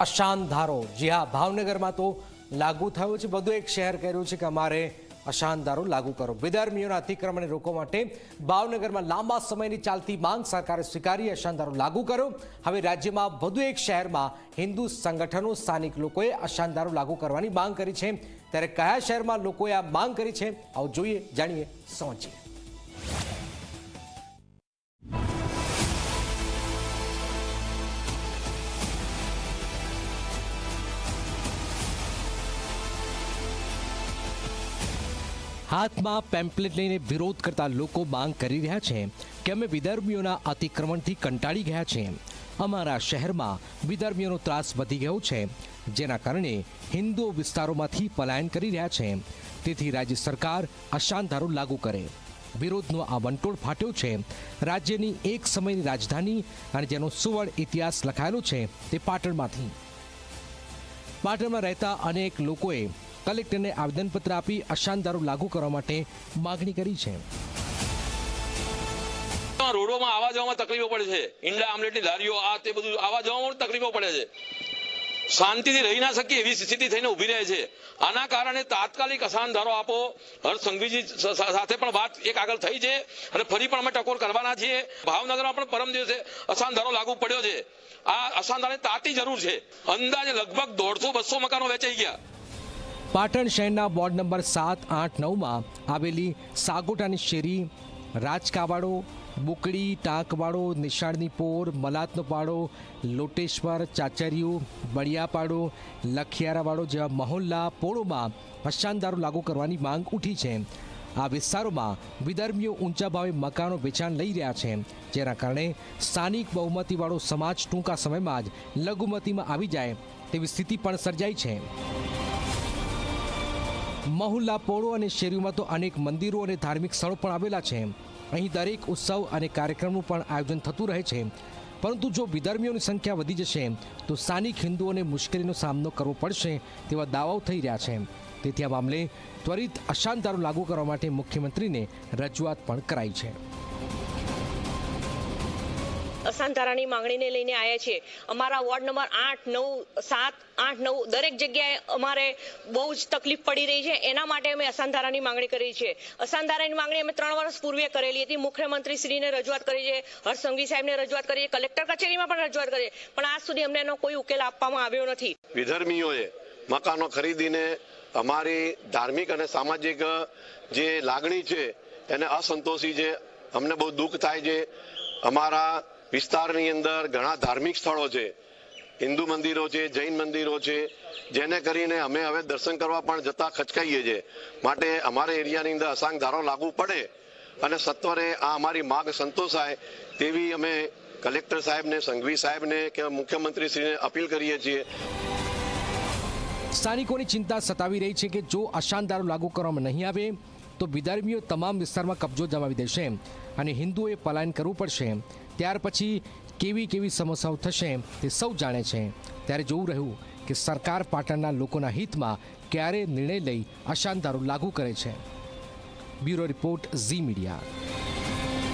અશાંત ધારો. જી હા ભાવનગરમાં તો લાગુ થયો છે. બધું એક શહેર કર્યું છે કે અમારે અશાંત ધારો લાગુ કરો. વિધર્મીઓના અતિક્રમણને રોકવા માટે ભાવનગરમાં લાંબા સમયની ચાલતી માંગ સરકારે સ્વીકારી, અશાંત ધારો લાગુ કર્યો હવે રાજ્યમાં વધુ એક શહેરમાં હિન્દુ સંગઠનો સ્થાનિક લોકોએ અશાંત ધારો લાગુ કરવાની માંગ કરી છે. ત્યારે કયા શહેરમાં લોકોએ આ માંગ કરી છે? આવું જોઈએ, જાણીએ, સમજીએ. હાથમાં પેમ્પલેટ લઈને વિરોધ કરતા લોકો માંગ કરી રહ્યા છે કે અમે વિધર્મીઓના અતિક્રમણથી કંટાળી ગયા છે. અમારા શહેરમાં વિધર્મીઓનો ત્રાસ વધી ગયો છે, જેના કારણે હિન્દુઓ વિસ્તારોમાંથી પલાયન કરી રહ્યા છે. તેથી રાજ્ય સરકાર અશાંત લાગુ કરે. વિરોધનો આ વંટોળ ફાટ્યો છે. રાજ્યની એક સમયની રાજધાની અને જેનો સુવર્ણ ઇતિહાસ લખાયેલો છે તે પાટણમાંથી. પાટણમાં રહેતા અનેક લોકોએ કલેક્ટરને આવેદનપત્ર આપી અશાંત દારૂ લાગુ કરવા માટે માગણી કરી છે. રોડોમાં આવા જવામાં તકલીફો પડે છે. ઈંડા, આમલેટની લારીઓ આ તે બધું આવા જવામાં તકલીફો પડે છે. શાંતિથી રહી ના શકીએ એવી સ્થિતિ થઈને ઊભી રહે છે. આના કારણે તાત્કાલિક અસાન ધારો આપો. હર્ષ સંઘવીજી સાથે પણ વાત એક આગળ થઈ છે અને ફરી પણ અમે ટકોર કરવાના છીએ. ભાવનગરમાં પણ પરમ દિવસે અસાન ધારો લાગુ પડ્યો છે. આ અસાન ધારાની તાતી જરૂર છે. અંદાજે લગભગ દોઢસો, બસો મકાનો વેચાઈ ગયા. પાટણ શહેરના વોર્ડ નંબર સાત, આઠ, નવમાં આવેલી સાગોટાની શેરી, રાજકાવાડો, બુકડી, ટાંકવાડો, નિશાળની પોર, મલાતનો પાડો, લોટેશ્વર, ચાચરિયું, બળિયાપાડો લખિયારાવાડો જેવા મહોલ્લા, પોળોમાં અશાનદારો લાગુ કરવાની માંગ ઉઠી છે. આ વિસ્તારોમાં વિધર્મીઓ ઊંચા ભાવે મકાનો વેચાણ લઈ રહ્યા છે, જેના કારણે સ્થાનિક બહુમતીવાળો સમાજ ટૂંકા સમયમાં જ લઘુમતીમાં આવી જાય તેવી સ્થિતિ પણ સર્જાઈ છે. મહોલ્લા પોળો અને શેરીઓમાં તો અનેક મંદિરો અને ધાર્મિક સ્થળો પણ આવેલા છે. અહીં દરેક ઉત્સવ અને કાર્યક્રમનું પણ આયોજન થતું રહે છે. પરંતુ જો વિધર્મીઓની સંખ્યા વધી જશે, તો સ્થાનિક હિન્દુઓને મુશ્કેલીનો સામનો કરવો પડશે તેવા દાવાઓ થઈ રહ્યા છે. તેથી આ મામલે ત્વરિત અશાંતારો લાગુ કરવા માટે મુખ્યમંત્રીને રજૂઆત પણ કરાઈ છે. અસાંધારાની માંગણીને લઈને આવ્યા છીએ. અમારા વોર્ડ નંબર આઠ, નવ, સાત, આઠ, નવ, દરેક જગ્યાએ અમારે બહુ જ તકલીફ પડી રહી છે. એના માટે અમે અસાંધારાની માંગણી કરી છે. અસાંધારાની માંગણી અમે ત્રણ વર્ષ પૂર્વે કરેલી હતી. મુખ્યમંત્રી શ્રીને રજૂઆત કરી છે હર્ષ સાહેબને રજૂઆત કરી છે, કલેક્ટર કચેરીમાં પણ રજૂઆત કરી છે. પણ આજ સુધી અમને એનો કોઈ ઉકેલ આપવામાં આવ્યો નથી. વિધર્મીઓએ મકાનો ખરીદીને અમારી ધાર્મિક અને સામાજિક જે લાગણી છે, એને અસંતોષી છે. અમને બહુ દુઃખ થાય છે. અમારા વિસ્તારની અંદર ઘણા ધાર્મિક સ્થળો છે. હિન્દુ મંદિરો છે, જૈન મંદિરો છે, જેને કરીને અમે હવે દર્શન કરવા પણ જતા ખચકાઈએ છીએ. માટે અમારે એરિયાની અંદર અસાંગ ધારો લાગુ પડે અને સત્વરે આ અમારી માગ સંતોષાય તેવી અમે કલેક્ટર સાહેબને, સંઘવી સાહેબને કે મુખ્યમંત્રીશ્રીને અપીલ કરીએ છીએ. સ્થાનિકોની ચિંતા સતાવી રહી છે કે જો અશાંત ધારો લાગુ કરવામાં નહીં આવે, તો વિધર્મીઓ તમામ વિસ્તારમાં કબજો જમાવી દેશે. અને હિન્દુઓએ પલાયન કરવું પડશે. ત્યાર પછી કેવી કેવી સમસ્યાઓ થશે તે સૌ જાણે છે. ત્યારે જોવું રહ્યું કે સરકાર પાટણના લોકોના હિતમાં ક્યારે નિર્ણય લઈ અશાંત ધારો લાગુ કરે છે. Bureau report Zee Media.